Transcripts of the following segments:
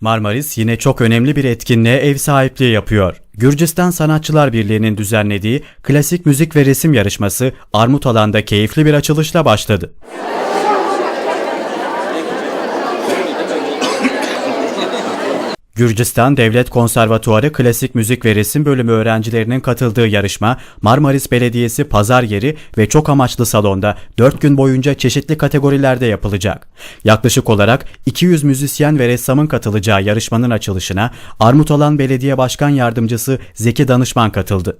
Marmaris yine çok önemli bir etkinliğe ev sahipliği yapıyor. Gürcistan Sanatçılar Birliği'nin düzenlediği klasik müzik ve resim yarışması Armut Alan'da keyifli bir açılışla başladı. Gürcistan Devlet Konservatuarı Klasik Müzik ve Resim Bölümü öğrencilerinin katıldığı yarışma Marmaris Belediyesi Pazar Yeri ve çok amaçlı salonda 4 gün boyunca çeşitli kategorilerde yapılacak. Yaklaşık olarak 200 müzisyen ve ressamın katılacağı yarışmanın açılışına Armutalan Belediye Başkan Yardımcısı Zeki Danışman katıldı.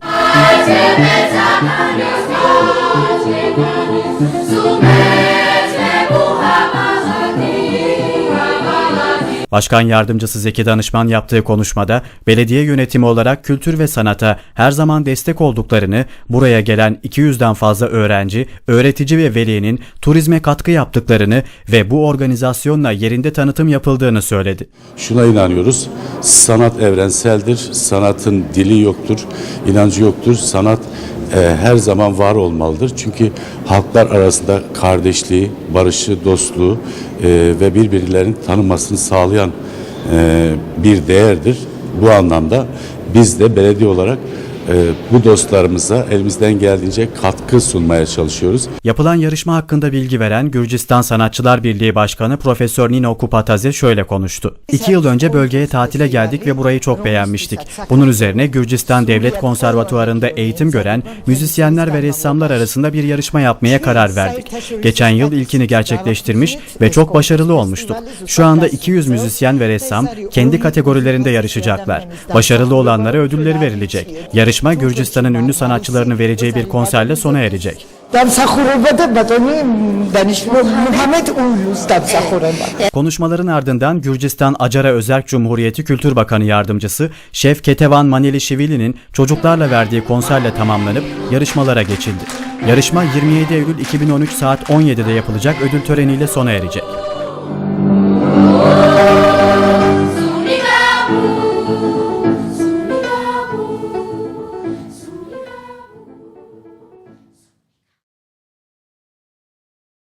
Başkan Yardımcısı Zeki Danışman yaptığı konuşmada belediye yönetimi olarak kültür ve sanata her zaman destek olduklarını, buraya gelen 200'den fazla öğrenci, öğretici ve velinin turizme katkı yaptıklarını ve bu organizasyonla yerinde tanıtım yapıldığını söyledi. Şuna inanıyoruz. Sanat evrenseldir. Sanatın dili yoktur, inancı yoktur. Sanat e, her zaman var olmalıdır. Çünkü halklar arasında kardeşliği, barışı, dostluğu e, ve birbirlerinin tanınmasını sağlayan e, bir değerdir. Bu anlamda biz de belediye olarak bu dostlarımıza elimizden geldiğince katkı sunmaya çalışıyoruz. Yapılan yarışma hakkında bilgi veren Gürcistan Sanatçılar Birliği Başkanı Profesör Nino Kupataze şöyle konuştu. İki yıl önce bölgeye tatile geldik ve burayı çok beğenmiştik. Bunun üzerine Gürcistan Devlet Konservatuvarı'nda eğitim gören müzisyenler ve ressamlar arasında bir yarışma yapmaya karar verdik. Geçen yıl ilkini gerçekleştirmiş ve çok başarılı olmuştuk. Şu anda 200 müzisyen ve ressam kendi kategorilerinde yarışacaklar. Başarılı olanlara ödülleri verilecek yarışma Gürcistan'ın ünlü sanatçılarını vereceği bir konserle sona erecek. Konuşmaların ardından Gürcistan Acara Özerk Cumhuriyeti Kültür Bakanı Yardımcısı Şef Ketevan Maneli Manelişvili'nin çocuklarla verdiği konserle tamamlanıp yarışmalara geçildi. Yarışma 27 Eylül 2013 saat 17'de yapılacak ödül töreniyle sona erecek. Müzik